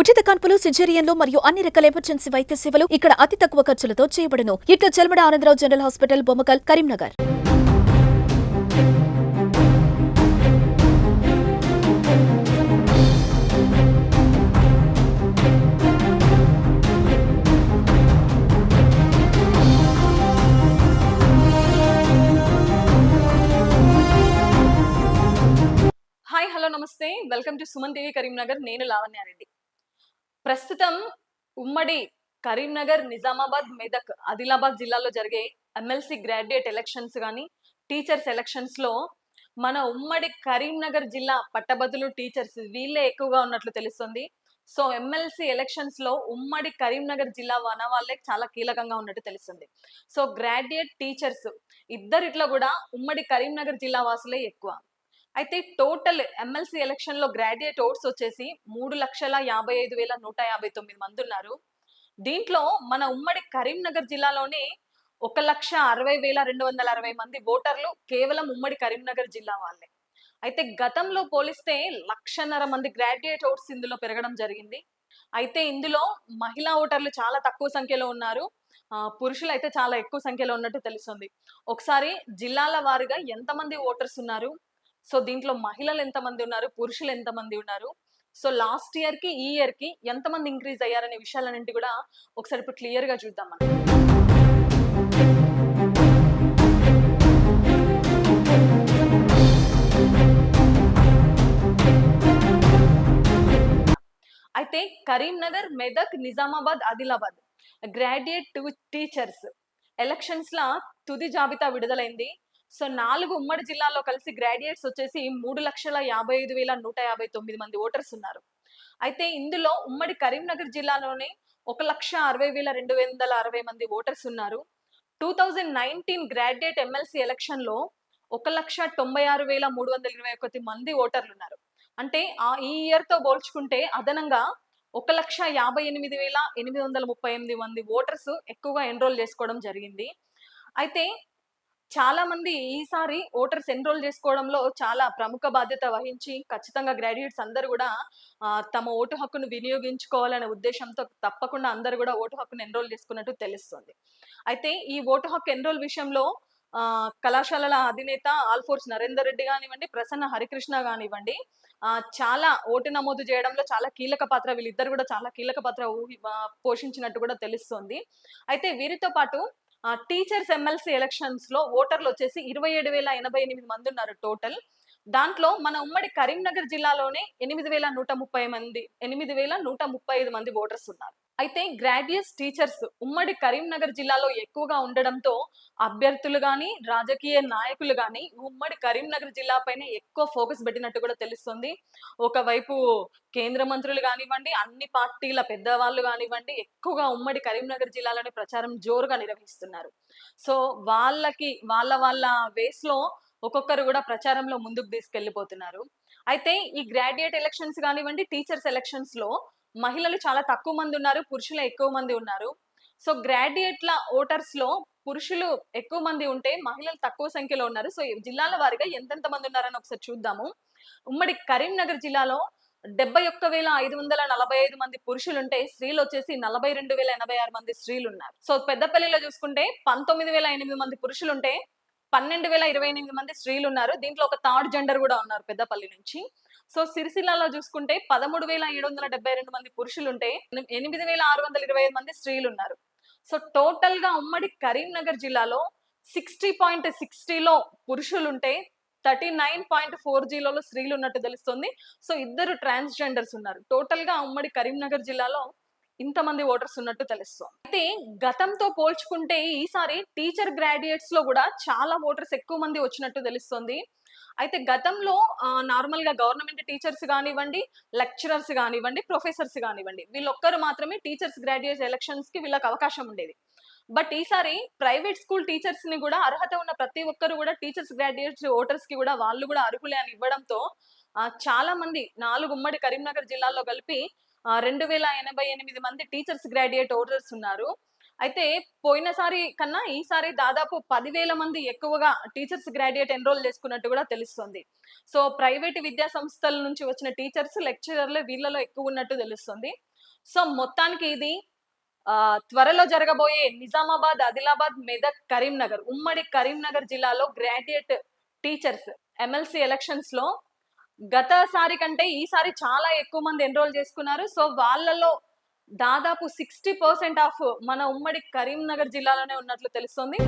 ఉచిత కాన్పులు సిజేరియన్లు మరియు అన్ని రకాల ఎమర్జెన్సీ వైద్య సేవలు ఇక్కడ అతి తక్కువ ఖర్చులతో చేయబడును. ఇట్లు Chelmeda Anandarao general hospital Bommakal Karimnagar. Hi hello నమస్తే. Welcome to Suman TV Karimnagar నేను లావణ్యారెడ్డి ప్రస్తుతం ఉమ్మడి కరీంనగర్ నిజామాబాద్ మెదక్ ఆదిలాబాద్ జిల్లాలో జరిగే ఎమ్మెల్సీ గ్రాడ్యుయేట్ ఎలక్షన్స్ కానీ టీచర్స్ ఎలక్షన్స్లో మన ఉమ్మడి కరీంనగర్ జిల్లా పట్టభద్రులు టీచర్స్ వీళ్ళే ఎక్కువగా ఉన్నట్లు తెలుస్తుంది. సో ఎమ్మెల్సీ ఎలక్షన్స్లో ఉమ్మడి కరీంనగర్ జిల్లా వన వాళ్ళే చాలా కీలకంగా ఉన్నట్టు తెలుస్తుంది. సో గ్రాడ్యుయేట్ టీచర్స్ ఇద్దరిట్లో కూడా ఉమ్మడి కరీంనగర్ జిల్లా వాసులే ఎక్కువ. అయితే టోటల్ ఎమ్మెల్సీ ఎలక్షన్లో గ్రాడ్యుయేట్ ఓట్స్ వచ్చేసి మూడు లక్షల యాభై ఐదు వేల నూట యాభై తొమ్మిది మంది ఉన్నారు. దీంట్లో మన ఉమ్మడి కరీంనగర్ జిల్లాలోనే ఒక లక్ష అరవై వేల రెండు వందల అరవై మంది ఓటర్లు కేవలం ఉమ్మడి కరీంనగర్ జిల్లా వాళ్ళే. అయితే గతంలో పోలిస్తే లక్షన్నర మంది గ్రాడ్యుయేట్ ఓట్స్ ఇందులో పెరగడం జరిగింది. అయితే ఇందులో మహిళా ఓటర్లు చాలా తక్కువ సంఖ్యలో ఉన్నారు. పురుషులు అయితే చాలా ఎక్కువ సంఖ్యలో ఉన్నట్టు తెలుస్తుంది. ఒకసారి జిల్లాల వారీగా ఎంతమంది ఓటర్స్ ఉన్నారు? సో దీంట్లో మహిళలు ఎంతమంది ఉన్నారు? పురుషులు ఎంతమంది ఉన్నారు? సో లాస్ట్ ఇయర్కి ఈ ఇయర్కి ఎంతమంది ఇంక్రీజ్ అయ్యారనే విషయాలన్నింటి కూడా ఒకసారి ఇప్పుడు క్లియర్గా చూద్దాం మనం. అయితే Karimnagar Medak Nizamabad Adilabad. Graduate to teachers. Elections లా తుది జాబితా విడుదలైంది. సో నాలుగు ఉమ్మడి జిల్లాల్లో కలిసి గ్రాడ్యుయేట్స్ వచ్చేసి మూడు లక్షల యాభై ఐదు వేల నూట యాభై తొమ్మిది మంది ఓటర్స్ ఉన్నారు. అయితే ఇందులో ఉమ్మడి కరీంనగర్ జిల్లాలోనే ఒక లక్ష అరవై వేల రెండు వందల అరవై మంది ఓటర్స్ ఉన్నారు. Two thousand nineteen graduate MLC ఎలక్షన్లో ఒక లక్ష తొంభై ఆరు వేల మూడు వందల ఇరవై ఒకటి మంది ఓటర్లు ఉన్నారు. అంటే ఆ ఈ ఇయర్తో పోల్చుకుంటే అదనంగా ఒక లక్ష యాభై ఎనిమిది వేల ఎనిమిది వందల ముప్పై ఎనిమిది మంది ఓటర్స్ ఎక్కువగా ఎన్రోల్ చేసుకోవడం జరిగింది. అయితే చాలా మంది ఈసారి ఓటర్స్ ఎన్రోల్ చేసుకోవడంలో చాలా ప్రముఖ బాధ్యత వహించి ఖచ్చితంగా గ్రాడ్యుయేట్స్ అందరూ కూడా తమ ఓటు హక్కును వినియోగించుకోవాలనే ఉద్దేశంతో తప్పకుండా అందరూ కూడా ఓటు హక్కును ఎన్రోల్ చేసుకున్నట్టు తెలుస్తుంది. అయితే ఈ ఓటు హక్కు ఎన్రోల్ విషయంలో కళాశాలల అధినేత ఆల్ఫోర్స్ నరేందర్ రెడ్డి కానివ్వండి ప్రసన్న హరికృష్ణ కానివ్వండి చాలా ఓటు నమోదు చేయడంలో చాలా కీలక పాత్ర వీళ్ళిద్దరు కూడా చాలా కీలక పాత్ర పోషించినట్టు కూడా తెలుస్తుంది. అయితే వీరితో పాటు టీచర్స్ ఎమ్మెల్సీ ఎలక్షన్స్లో ఓటర్లు వచ్చేసి ఇరవై ఏడు వేల ఎనభై ఎనిమిది మంది ఉన్నారు టోటల్. దాంట్లో మన ఉమ్మడి కరీంనగర్ జిల్లాలోనే ఎనిమిది వేల నూట ముప్పై మంది ఎనిమిది వేల నూట ముప్పై ఐదు మంది ఓటర్స్ ఉన్నారు. అయితే గ్రాడ్యుయేట్స్ టీచర్స్ ఉమ్మడి కరీంనగర్ జిల్లాలో ఎక్కువగా ఉండడంతో అభ్యర్థులు కానీ రాజకీయ నాయకులు గాని ఉమ్మడి కరీంనగర్ జిల్లా పైన ఎక్కువ ఫోకస్ పెట్టినట్టు కూడా తెలుస్తుంది. ఒకవైపు కేంద్ర మంత్రులు కానివ్వండి అన్ని పార్టీల పెద్దవాళ్ళు కానివ్వండి ఎక్కువగా ఉమ్మడి కరీంనగర్ జిల్లాలోనే ప్రచారం జోరుగా నిర్వహిస్తున్నారు. సో వాళ్ళకి వాళ్ళ వాళ్ళ వేస్లో ఒక్కొక్కరు కూడా ప్రచారంలో ముందుకు తీసుకెళ్ళిపోతున్నారు అయితే ఈ గ్రాడ్యుయేట్ ఎలక్షన్స్ కానివ్వండి టీచర్స్ ఎలక్షన్స్లో మహిళలు చాలా తక్కువ మంది ఉన్నారు పురుషులు ఎక్కువ మంది ఉన్నారు. సో గ్రాడ్యుయేట్ల ఓటర్స్లో పురుషులు ఎక్కువ మంది ఉంటే మహిళలు తక్కువ సంఖ్యలో ఉన్నారు. సో జిల్లాల వారిగా ఎంతెంత మంది ఉన్నారని ఒకసారి చూద్దాము. ఉమ్మడి కరీంనగర్ జిల్లాలో డెబ్బై ఒక్క వేల ఐదు వందల నలభై ఐదు మంది పురుషులు ఉంటే స్త్రీలు వచ్చేసి నలభై రెండు వేల ఎనభై ఆరు మంది స్త్రీలు ఉన్నారు సో పెద్దపల్లిలో చూసుకుంటే పంతొమ్మిది వేల ఎనిమిది మంది పురుషులు ఉంటే పన్నెండు వేల ఇరవై ఎనిమిది మంది స్త్రీలు ఉన్నారు దీంట్లో ఒక థర్డ్ జెండర్ కూడా ఉన్నారు పెద్దపల్లి నుంచి. సో సిరిసిల్లలో చూసుకుంటే పదమూడు వేల ఏడు వందల డెబ్బై రెండు మంది పురుషులు ఉంటే ఎనిమిది వేల ఆరు వందల ఇరవై ఐదు మంది స్త్రీలు ఉన్నారు సో టోటల్గా ఉమ్మడి కరీంనగర్ జిల్లాలో సిక్స్టీ పాయింట్ సిక్స్టీలో పురుషులు ఉంటే థర్టీ నైన్ పాయింట్ ఫోర్ జీలో స్త్రీలు ఉన్నట్టు తెలుస్తుంది. సో ఇద్దరు ట్రాన్స్జెండర్స్ ఉన్నారు. టోటల్గా ఉమ్మడి కరీంనగర్ జిల్లాలో ఇంతమంది ఓటర్స్ ఉన్నట్టు తెలుస్తుంది. అయితే గతంతో పోల్చుకుంటే ఈసారి టీచర్ గ్రాడ్యుయేట్స్లో కూడా చాలా ఓటర్స్ ఎక్కువ మంది వచ్చినట్టు తెలుస్తుంది. అయితే గతంలో నార్మల్గా గవర్నమెంట్ టీచర్స్ కానివ్వండి లెక్చరర్స్ కానివ్వండి ప్రొఫెసర్స్ కానివ్వండి వీళ్ళొక్కరు మాత్రమే టీచర్స్ గ్రాడ్యుయేట్ ఎలక్షన్స్కి వీళ్ళకి అవకాశం ఉండేది. బట్ ఈసారి ప్రైవేట్ స్కూల్ టీచర్స్ని కూడా అర్హత ఉన్న ప్రతి ఒక్కరు కూడా టీచర్స్ గ్రాడ్యుయేట్స్ ఓటర్స్కి కూడా వాళ్ళు కూడా అర్హులే అని ఇవ్వడంతో చాలా మంది నాలుగు ఉమ్మడి కరీంనగర్ జిల్లాలో కలిపి రెండు వేల ఎనభై ఎనిమిది మంది టీచర్స్ గ్రాడ్యుయేట్ ఓటర్స్ ఉన్నారు. అయితే పోయినసారి కన్నా ఈసారి దాదాపు పదివేల మంది ఎక్కువగా టీచర్స్ గ్రాడ్యుయేట్ ఎన్రోల్ చేసుకున్నట్టు కూడా తెలుస్తుంది. సో ప్రైవేట్ విద్యా సంస్థల నుంచి వచ్చిన టీచర్స్ లెక్చరర్లు వీళ్ళలో ఎక్కువ ఉన్నట్టు తెలుస్తుంది. సో మొత్తానికి ఇది ఆ, త్వరలో జరగబోయే నిజామాబాద్ ఆదిలాబాద్ మెదక్ కరీంనగర్ ఉమ్మడి కరీంనగర్ జిల్లాలో గ్రాడ్యుయేట్ టీచర్స్ ఎమ్మెల్సీ ఎలక్షన్స్లో గతసారి కంటే ఈసారి చాలా ఎక్కువ మంది ఎన్రోల్ చేసుకున్నారు. సో వాళ్ళలో దాదాపు సిక్స్టీ పర్సెంట్ ఆఫ్ మన ఉమ్మడి కరీంనగర్ జిల్లాలోనే ఉన్నట్లు తెలుస్తుంది.